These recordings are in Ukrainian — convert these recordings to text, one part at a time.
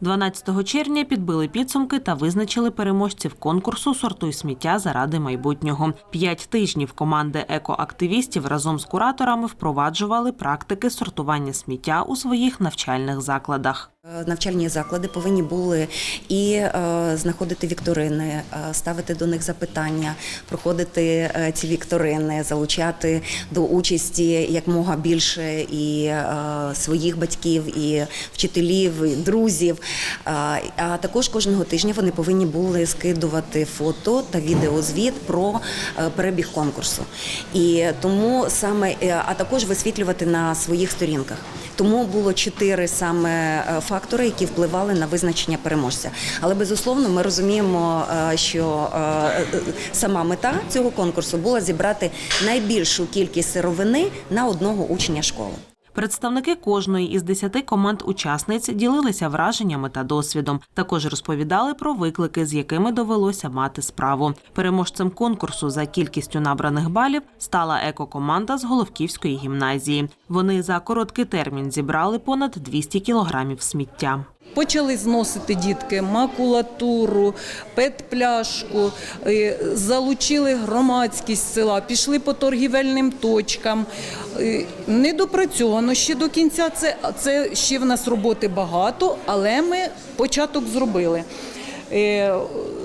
12 червня підбили підсумки та визначили переможців конкурсу Сортуй сміття заради майбутнього. П'ять тижнів команди екоактивістів разом з кураторами впроваджували практики сортування сміття у своїх навчальних закладах. Е, Навчальні заклади повинні були і е, знаходити вікторини, е, ставити до них запитання, проходити ці вікторини, залучати до участі якмога більше і своїх батьків, і вчителів, і друзів. А також кожного тижня вони повинні були скидувати фото та відеозвіт про перебіг конкурсу. І тому саме, а також висвітлювати на своїх сторінках. Тому було чотири саме фактори, які впливали на визначення переможця. Але безусловно, ми розуміємо, е, що е, е, сама мета цього конкурсу була зібрати найбільшу кількість сировини на одного учня школи. Представники кожної із десяти команд учасниць ділилися враженнями та досвідом. Також розповідали про виклики, з якими довелося мати справу. Переможцем конкурсу за кількістю набраних балів стала екокоманда з Головківської гімназії. Вони за короткий термін зібрали понад 200 кілограмів сміття. Почали зносити дітки макулатуру, пет-пляшку, е, залучили громадськість села, пішли по торгівельним точкам. Е, Не допрацьовано ще до кінця. Це, це ще в нас роботи багато, але ми початок зробили. Е,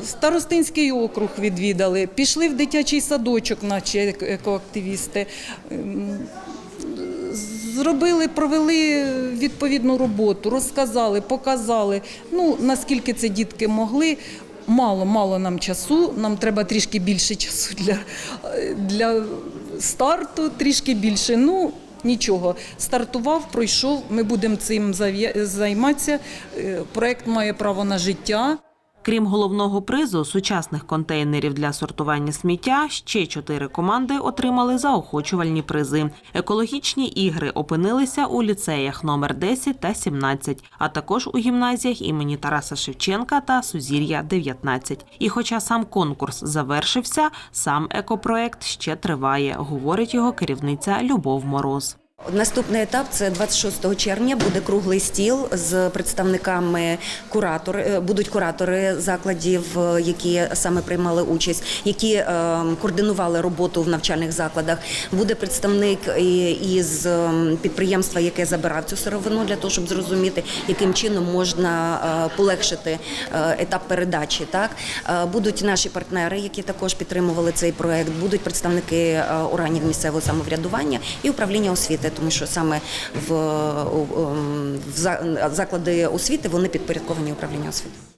Старостинський округ відвідали, пішли в дитячий садочок, наші екоактивісти. Зробили, провели відповідну роботу, розказали, показали. Ну наскільки це дітки могли. Мало, мало нам часу. Нам треба трішки більше часу для, для старту, трішки більше. Ну нічого. Стартував, пройшов. Ми будемо цим займатися. Е, Проект має право на життя. Крім головного призу сучасних контейнерів для сортування сміття, ще чотири команди отримали заохочувальні призи. Екологічні ігри опинилися у ліцеях номер 10 та 17, а також у гімназіях імені Тараса Шевченка та Сузір'я 19. І хоча сам конкурс завершився, сам екопроект ще триває, говорить його керівниця Любов Мороз. Наступний етап це 26 червня. Буде круглий стіл з представниками куратор. е, Будуть куратори закладів, е, які саме приймали участь, які е, координували роботу в навчальних закладах. Буде представник із підприємства, яке забирав цю сировину, для того, щоб зрозуміти, яким чином можна полегшити етап передачі. Так будуть наші партнери, які також підтримували цей проект. Будуть представники органів місцевого самоврядування і управління освіти, тому що саме в, ем, в заклади освіти вони підпорядковані управлінню освіти.